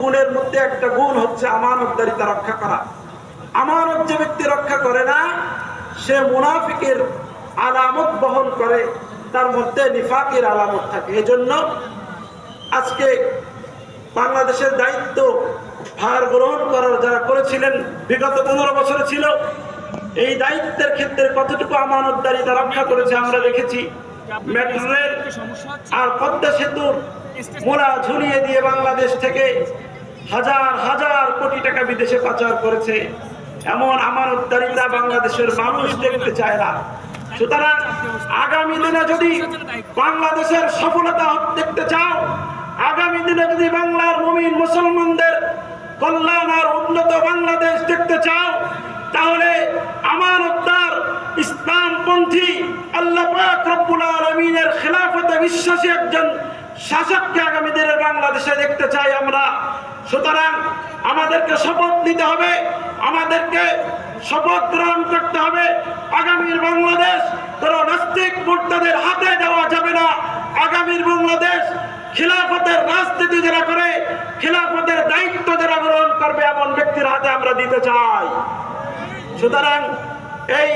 গুণের মধ্যে একটা গুণ হচ্ছে আমানতদারিতা রক্ষা করা। আমানত যে ব্যক্তি রক্ষা করে না, সে মুনাফিকের আলামত বহন করে, তার মধ্যে নিফাকের আলামত থাকে। এজন্য আজকে বাংলাদেশের দায়িত্ব ভার গ্রহণ করার যারা করেছিলেন, বিগত পনেরো বছরে ছিল, এই দায়িত্বের ক্ষেত্রে কতটুকু আমানতদারিতা রক্ষা করেছে আমরা দেখেছি। মেট্রো রেল আর পদ্মা সেতুর মোড়া ঝুলিয়ে দিয়ে বাংলাদেশ থেকে হাজার হাজার কোটি টাকা বিদেশে পাচার করেছে। এমন আমানতদারিতা বাংলাদেশের মানুষ দেখতে চায় না। সুতরাং আগামী দিনে যদি বাংলাদেশের সফলতা দেখতে চাও, আগামী দিনে যদি বাংলার মমিন মুসলমানদের কল্যাণ আর উন্নত বাংলাদেশ দেখতে চাও, তাহলে আমার উদ্ধার ইসলামপন্থী, আল্লাহ রব্বুল আলমিনের খেলাফতে বিশ্বাসী একজন শাসককে আগামী দিনের বাংলাদেশে দেখতে চাই আমরা। সুতরাং আমাদেরকে শপথ নিতে হবে, আমাদেরকে শপথ গ্রহণ করতে হবে। আগামীর বাংলাদেশ কোন নাস্তিক মুর্তাদের হাতে দেওয়া যাবে না। আগামীর বাংলাদেশ খিলাফতের রাজনীতি যারা করে, খিলাফতের দায়িত্ব যারা গ্রহণ করবে এমন ব্যক্তির হাতে আমরা দিতে চাই। সুতরাং এই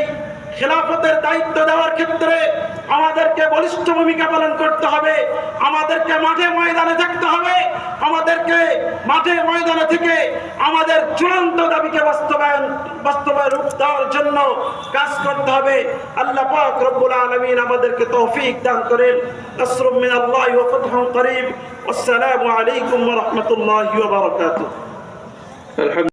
খিলাফতের দায়িত্ব দেওয়ার ক্ষেত্রে আমাদেরকে বলিষ্ঠ ভূমিকা পালন করতে হবে। আমাদেরকে মাঠে ময়দানে থাকতে হবে। আমাদেরকে মাঠে ময়দানে থেকে আমাদের চূড়ান্ত দাবিকে বাস্তবায়ন বাস্তবায়ন রূপ দেওয়ার জন্য কাজ করতে হবে। আল্লাহ পাক রব্বুল আলামিন আমাদেরকে তৌফিক দান করেন। নাসরুম মিনাল্লাহি ওয়া ফাতহুন করিব আসসালামু আলাইকুম ওয়া রাহমাতুল্লাহি ওয়া বারাকাতুহু।